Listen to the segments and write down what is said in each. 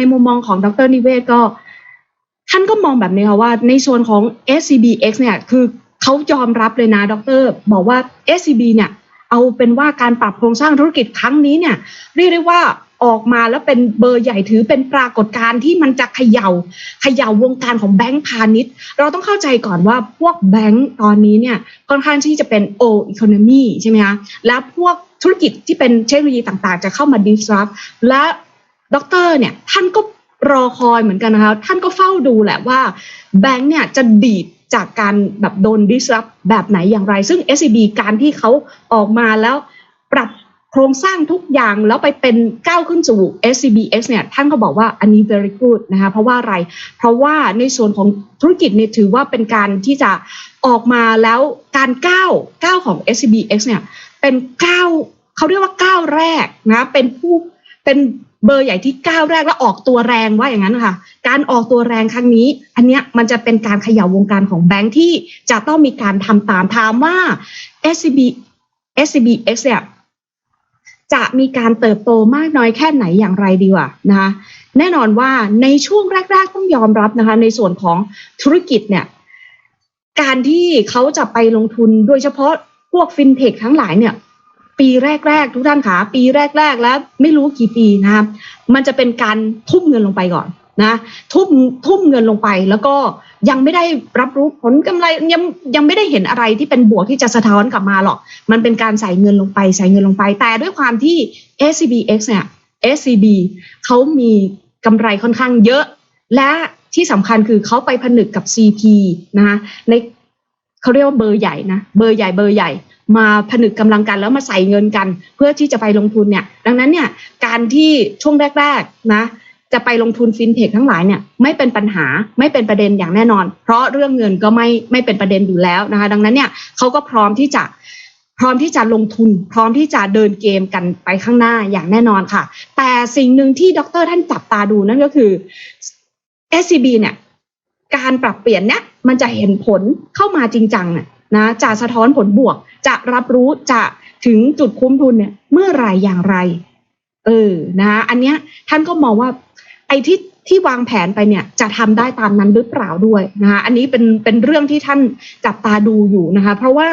ในมุมมองของดรนิเวศก็ ท่านก็มองแบบนี้ค่ะว่า ในส่วนของ SCBX เนี่ยคือเขายอมรับเลยนะดร บอกว่า SCB เนี่ยเอาเป็นว่าการปรับโครงสร้างธุรกิจครั้งนี้เนี่ย เรียกได้ว่าออกมาแล้วเป็นเบอร์ใหญ่ถือเป็นปรากฏการณ์ที่มันจะเขยา่าเขย่าวงการของแบงก์พาณิชย์ เราต้องเข้าใจก่อนว่าพวกแบงก์ตอนนี้เนี่ยค่อนข้างที่จะเป็นโออีโคโนมีใช่ไหมคะและพวกธุรกิจที่เป็นเทคโนโลยีต่างๆ จะเข้ามา disrupt และ ด็อกเตอร์เนี่ยท่านก็รอคอยเหมือนกันนะคะท่านก็เฝ้าดูแหละว่าแบงก์เนี่ยจะดีดจากการแบบโดน disrupt แบบไหนอย่างไร ซึ่ง SCB การที่เขาออกมาแล้วปรับโครงสร้างทุกอย่างแล้วไปเป็นก้าวขึ้นสู่ SCBX เนี่ยท่านก็บอกว่าอันนี้ very good นะคะเพราะว่าอะไร เพราะว่าในส่วนของธุรกิจเนี่ยถือว่าเป็นการที่จะออกมาแล้วการก้าวก้าวของ SCBX เนี่ยเป็นก้าวเขาเรียกว่าก้าวแรกนะเป็นผู้เป็น เบอร์ใหญ่ที่ก้าวแรกแล้วออกตัวแรงว่าอย่างนั้นค่ะ การออกตัวแรงครั้งนี้ อันเนี้ยมันจะเป็นการเขย่าวงการของแบงค์ที่จะต้องมีการทำตามถามว่า SCB SCBX เนี่ยจะมีการเติบโตมากน้อยแค่ไหนอย่างไรดีว่านะคะแน่นอนว่าในช่วงแรก ๆ ต้องยอมรับนะคะ ในส่วนของธุรกิจเนี่ย การที่เขาจะไปลงทุนโดยเฉพาะพวกฟินเทคทั้งหลายเนี่ย ปีแรก ๆ ทุกท่านคะปีแรก ๆ แล้วไม่รู้กี่ปีนะครับ มันจะเป็นการทุ่มเงินลงไปก่อนนะทุ่มทุ่มเงินลงไปแล้วก็ยังไม่ได้รับรู้ผลกำไรยังยังไม่ได้เห็นอะไรที่เป็นบวกที่จะสะท้อนกลับมาหรอก มันเป็นการใส่เงินลงไปใส่เงินลงไป แต่ด้วยความที่ SCBX เนี่ย SCB เขามีกำไรค่อนข้างเยอะ และที่สำคัญคือเขาไปผนึกกับ CP นะคะในเขาเรียกว่าเบอร์ใหญ่นะเบอร์ใหญ่เบอร์ใหญ่ มาผนึกกำลังกันแล้วมาใส่เงินกัน เพื่อที่จะไปลงทุนเนี่ย ดังนั้นเนี่ยการที่ช่วงแรกๆนะจะไปลงทุนฟินเทคทั้งหลายเนี่ยไม่เป็นปัญหาไม่เป็นประเด็นอย่างแน่นอน เพราะเรื่องเงินก็ไม่ไม่เป็นประเด็นอยู่แล้วนะคะ ดังนั้นเนี่ยเขาก็พร้อมที่จะพร้อมที่จะลงทุน พร้อมที่จะเดินเกมกันไปข้างหน้าอย่างแน่นอนค่ะ แต่สิ่งหนึ่งที่ดรท่านจับตาดูนั่นก็คือ SCB เนี่ยการปรับเปลี่ยนเนี่ยมันจะเห็นผลเข้ามาจริงจังน นะจะสะท้อนผลบวก จะรับรู้จะถึงจุดคุ้มทุนเนี่ยเมื่อไรอย่างไร เออนะอันเนี้ยท่านก็มองว่า ไอ้ที่ที่วางแผนไปเนี่ยจะทำได้ตามนั้นหรือเปล่าด้วยนะคะอันนี้เป็นเป็นเรื่องที่ท่านจับตาดูอยู่นะคะเพราะว่า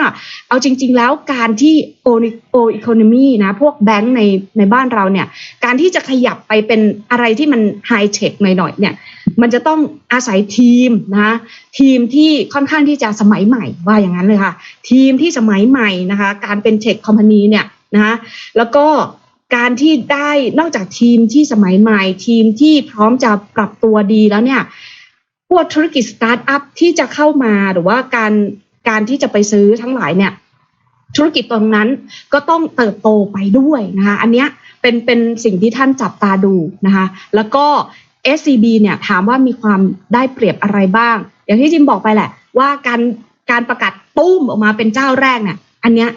เอาจริง ๆ แล้วการที่โอโออีโคโนมีนะพวกแบงก์ในในบ้านเราเนี่ยการที่จะขยับไปเป็นอะไรที่มันไฮเทคหน่อยๆเนี่ย มันจะต้องอาศัยทีมนะทีมที่ค่อนข้างที่จะสมัยใหม่ว่าอย่างนั้นเลยค่ะ ทีมที่สมัยใหม่นะคะการเป็นเทคคอมพานีเนี่ยนะคะแล้วก็การที่ได้นอกจากทีมที่สมัยใหม่ ทีมที่พร้อมจะปรับตัวดีแล้วเนี่ยพวกธุรกิจสตาร์ทอัพที่จะเข้ามาหรือว่าการการที่จะไปซื้อทั้งหลายเนี่ยธุรกิจตรงนั้นก็ต้องเติบโตไปด้วยนะคะ อันเนี้ยเป็นเป็นสิ่งที่ท่านจับตาดูนะคะ แล้วก็ SCB เนี่ยถามว่ามีความได้เปรียบอะไรบ้าง อย่างที่จิมบอกไปแหละ ว่าการการประกาศตุ้มออกมาเป็นเจ้าแรกเนี่ยอันเนี้ย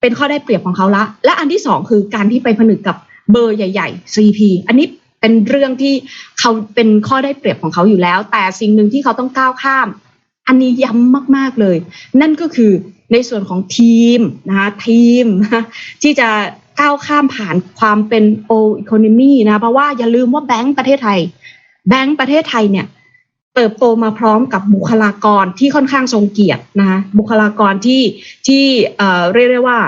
เป็นข้อได้เปรียบของเขาละ และอันที่สองคือการที่ไปผนึกกับเบอร์ใหญ่ ๆ CP อันนี้เป็นเรื่องที่เขาเป็นข้อได้เปรียบของเขาอยู่แล้ว แต่สิ่งหนึ่งที่เขาต้องก้าวข้าม อันนี้ย้ำมาก ๆเลย นั่นก็คือในส่วนของทีมนะคะทีมที่จะ ก้าวข้ามผ่านความเป็นโออีโคโนมีนะเพราะว่าอย่าลืมว่าแบงก์ประเทศไทย แบงก์ประเทศไทยเนี่ย เติบโตมาพร้อมกับบุคลากรที่ค่อนข้างทรงเกียรตินะคะบุคลากรที่ที่เอ่อเรียกได้ว่า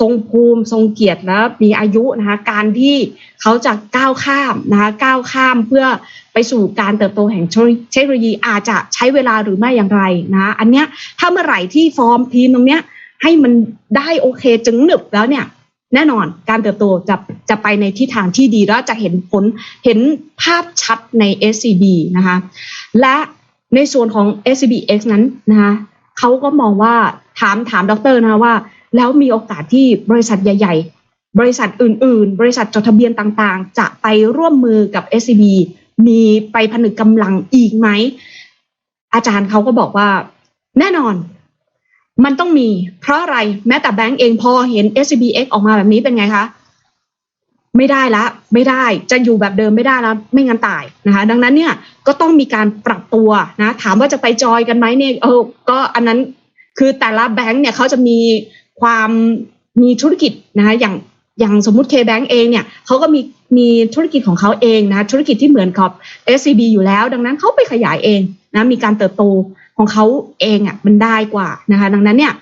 ทรงภูมิทรงเกียรติและมีอายุนะคะการที่เขาจะก้าวข้ามนะคะก้าวข้ามเพื่อไปสู่การเติบโตแห่งเทคโนโลยีอาจจะใช้เวลาหรือไม่อย่างไรนะอันเนี้ยถ้าเมื่อไหร่ที่ฟอร์มทีมตรงเนี้ยให้มันได้โอเคจึงหนึบแล้วเนี่ย แน่นอนการเติบโตจะจะไปในทิศทางที่ดีแล้วจะเห็นผลเห็นภาพชัดใน SCB นะคะและในส่วนของ SCBX นั้นนะคะเขาก็มองว่าถามถามดรนะคะว่า แล้วมีโอกาสที่บริษัทใหญ่ ๆ บริษัทอื่น ๆ บริษัทจดทะเบียนต่างๆ จะไปร่วมมือกับ SCB มีไปผนึกกำลังอีกไหม อาจารย์เขาก็บอกว่าแน่นอน มันต้องมีเพราะอะไรแม้แต่แบงก์เองพอเห็น S B X ออกมาแบบนี้เป็นไงคะ ไม่ได้ละ ไม่ได้จะอยู่แบบเดิมไม่ได้แล้ว ไม่งั้นตายนะคะ ดังนั้นเนี่ยก็ต้องมีการปรับตัวนะ ถามว่าจะไปจอยกันไหมเนี่ยเออก็อันนั้นคือแต่ละแบงก์เนี่ยเขาจะมีความมีธุรกิจนะคะอย่างอย่างสมมติเคแบงก์เองเนี่ยเขาก็มีมีธุรกิจของเขาเองนะธุรกิจที่เหมือนกับ SCB อยู่แล้ว ดังนั้นเขาไปขยายเองนะมีการเติบโต ของเขาเองอะมันได้กว่านะคะ ดังนั้นเนี่ย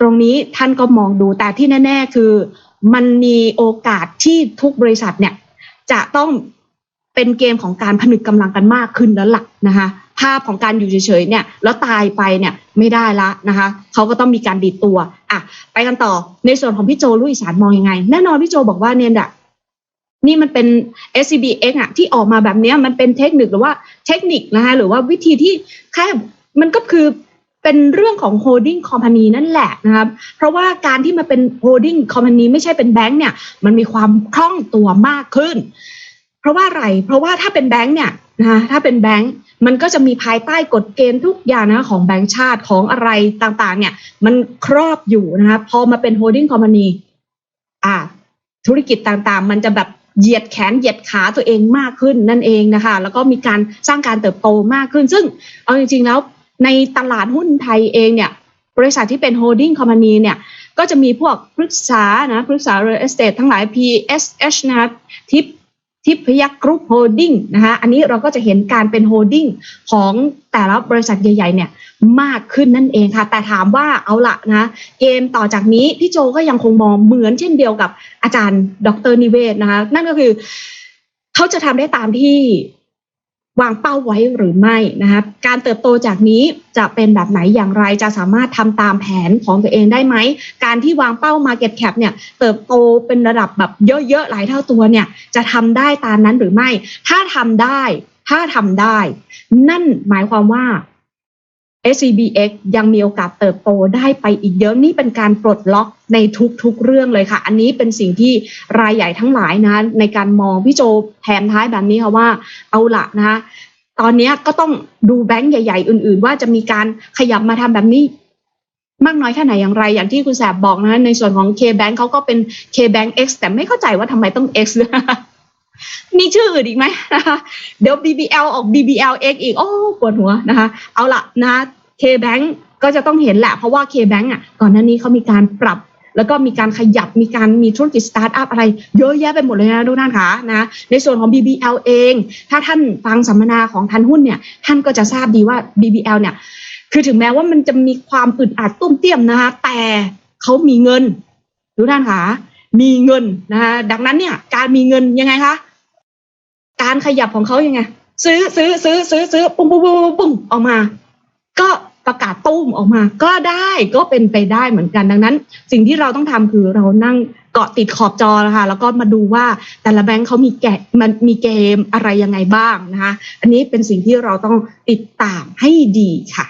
ตรงนี้ท่านก็มองดูแต่ที่แน่ ๆ คือ มันมีโอกาสที่ทุกบริษัทเนี่ยจะต้องเป็นเกมของการผนึกกำลังกันมากขึ้นแล้วหลักนะคะภาพของการอยู่เฉยๆเนี่ยแล้วตายไปเนี่ยไม่ได้ละนะคะเขาก็ต้องมีการดีดตัวอะไปกันต่อในส่วนของพี่โจลุยสารมองยังไง แน่นอนพี่โจบอกว่าเนี่ยนี่มันเป็น SCBX อะที่ออกมาแบบนี้มันเป็นเทคนิคหรือว่าเทคนิคนะคะหรือว่าวิธีที่แค่ มันก็คือเป็นเรื่องของ holding company นั่นแหละนะครับ เพราะว่าการที่มาเป็น holding company ไม่ใช่เป็นแบงค์เนี่ย มันมีความคล่องตัวมากขึ้น เพราะว่าอะไร เพราะว่าถ้าเป็นแบงค์เนี่ยนะคะถ้าเป็นแบงค์มันก็จะมีภายใต้กฎเกณฑ์ทุกอย่างนะของแบงค์ชาติของอะไรต่างๆ เนี่ย มันครอบอยู่นะคะพอมาเป็น holding company อ่า ธุรกิจต่างๆ มันจะแบบเหยียดแขนเหยียดขาตัวเองมากขึ้นนั่นเองนะคะ แล้วก็มีการสร้างการเติบโตมากขึ้น ซึ่งเอาจริงๆแล้ว ในตลาดหุ้นไทยเองเนี่ยบริษัทที่เป็น holding company เนี่ยก็จะมีพวกปรึกษานะปรึกษา real estate ทั้งหลาย PSH นะครับทิปทิพยักกรุ๊ปโฮลดิ้งนะคะอันนี้เราก็จะเห็นการเป็นโฮลดิ้งของแต่ละบริษัทใหญ่ๆเนี่ยมากขึ้นนั่นเองค่ะ แต่ถามว่าเอาละนะเกมต่อจากนี้พี่โจก็ยังคงมองเหมือนเช่นเดียวกับอาจารย์ ดรนิเวศนะคะนั่นก็คือ เขาจะทำได้ตามที่ วางเป้าไว้หรือไม่นะคะการเติบโตจากนี้จะเป็นแบบไหนอย่างไรจะสามารถทำตามแผนของตัวเองได้ไหม การที่วางเป้า Market Cap เนี่ยเติบโตเป็นระดับแบบเยอะๆ หลายเท่าตัวเนี่ยจะทำได้ตามนั้นหรือไม่ ถ้าทำได้ ถ้าทำได้ นั่นหมายความว่า SCBX ยังมีโอกาสเติบโตได้ไปอีกเยอะนี่เป็นการปลดล็อกในทุกๆเรื่องเลยค่ะ อันนี้เป็นสิ่งที่รายใหญ่ทั้งหลายนะในการมองพี่โจแทนท้ายแบบนี้ค่ะว่าเอาละนะคะตอนนี้ก็ต้องดูแบงก์ใหญ่ ๆ อื่น ๆ ว่าจะมีการขยับมาทำแบบนี้ มากน้อยแค่ไหนอย่างไร อย่างที่คุณแสบบอกนะในส่วนของ K-Bank เขาก็เป็น K-Bank X แต่ไม่เข้าใจว่าทำไมต้อง X มีชื่ออื่นอีกไหมนะคะ เดี๋ยว BBL ออก BBL X อีก โอ้ปวดหัวนะคะ เอาละนะ K-Bank ก็จะต้องเห็นแหละ เพราะว่า K-Bank อะ ก่อนหน้านี้เขามีการปรับ แล้วก็มีการขยับ มีการมีธุรกิจสตาร์ทอัพอะไร เยอะแยะไปหมดเลยนะทุกท่านคะนะ ในส่วนของ BBL เอง ถ้าท่านฟังสัมมนาของทันหุ้นเนี่ย ท่านก็จะทราบดีว่า BBL เนี่ย คือถึงแม้ว่ามันจะมีความอึดอัดตุ้มเตี้ยมนะคะ แต่เขามีเงินทุกท่านคะมีเงินนะคะดังนั้นเนี่ย การมีเงินยังไงคะ การขยับของเขายังไง ซื้อซื้อซื้อซื้อซื้อปุ้งปุ้งปุ้งปุ้งออกมา ก็ประกาศตุ้มออกมา ก็ได้ก็เป็นไปได้เหมือนกันดังนั้น สิ่งที่เราต้องทำคือเรานั่งเกาะติดขอบจอนะคะแล้วก็มาดูว่าแต่ละแบงค์เขามีแกะมันมีเกมอะไรยังไงบ้างนะคะ อันนี้เป็นสิ่งที่เราต้องติดตามให้ดีค่ะ